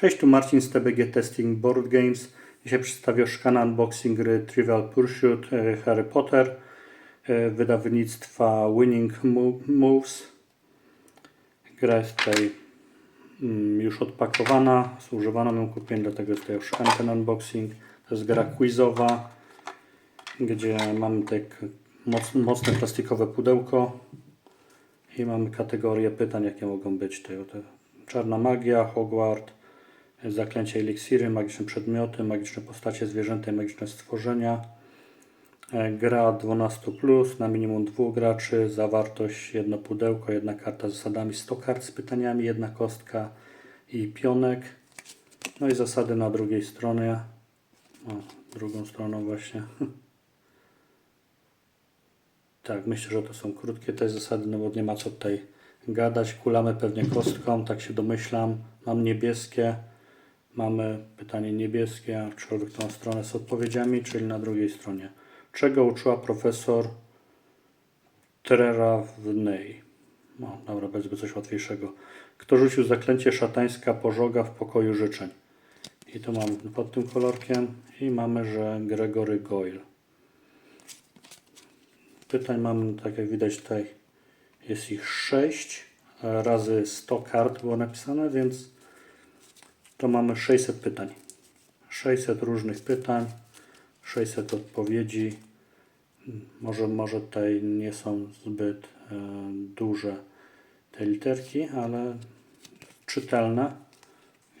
Cześć, tu Marcin z TBG Testing Board Games. Dzisiaj przedstawię szkana unboxing gry Trivial Pursuit e, Harry Potter e, wydawnictwa Winning Mo- Moves. Gra jest tutaj mm, już odpakowana, zużywaną ją kupiłem, dlatego jest tutaj już ten unboxing. To jest gra quizowa, gdzie mamy tak mocne, plastikowe pudełko i mamy kategorie pytań, jakie mogą być. Tutaj, czarna magia, Hogwart, zaklęcia eliksiry, magiczne przedmioty, magiczne postacie, zwierzęta i magiczne stworzenia. E, Gra 12 plus na minimum dwóch graczy, zawartość jedno pudełko, jedna karta z zasadami, 100 kart z pytaniami, jedna kostka i pionek. No i zasady na drugiej stronie. O, drugą stroną właśnie. Tak, myślę, że to są krótkie te zasady, no bo nie ma co tutaj gadać. Kulamy pewnie kostką, tak się domyślam. Mam niebieskie, mamy pytanie niebieskie, aczkolwiek tą stronę z odpowiedziami, czyli na drugiej stronie. Czego uczyła profesor Trerawney? No, dobra, będzie coś łatwiejszego. Kto rzucił zaklęcie szatańska pożoga w pokoju życzeń? I to mamy pod tym kolorkiem i mamy, że Gregory Goyle. Pytań mamy, tak jak widać tutaj, jest ich 6 razy 100 kart było napisane, więc to mamy 600 pytań. 600 różnych pytań, 600 odpowiedzi. Może, może tutaj nie są zbyt e, duże te literki, ale czytelne,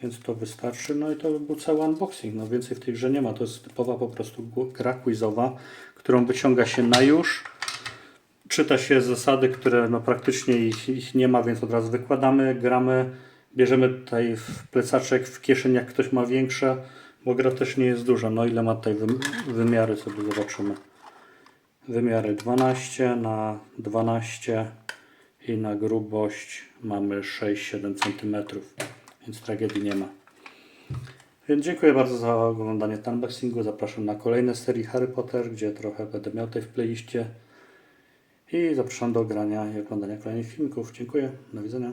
więc to wystarczy. No i to by był cały unboxing. No więcej w tej grze nie ma. To jest typowa po prostu gra quizowa, którą wyciąga się na już. Czyta się zasady, które no praktycznie ich, ich nie ma, więc od razu wykładamy, gramy. Bierzemy tutaj w plecaczek, w kieszeń, jak ktoś ma większe, bo gra też nie jest duża. No ile ma tutaj wym- wymiary, sobie zobaczymy. Wymiary 12 na 12 i na grubość mamy 6-7 cm, więc tragedii nie ma. Więc dziękuję bardzo za oglądanie ten unboxingu. Zapraszam na kolejne serii Harry Potter, gdzie trochę będę miał tutaj w playliście. I zapraszam do grania i oglądania kolejnych filmików. Dziękuję. Do widzenia.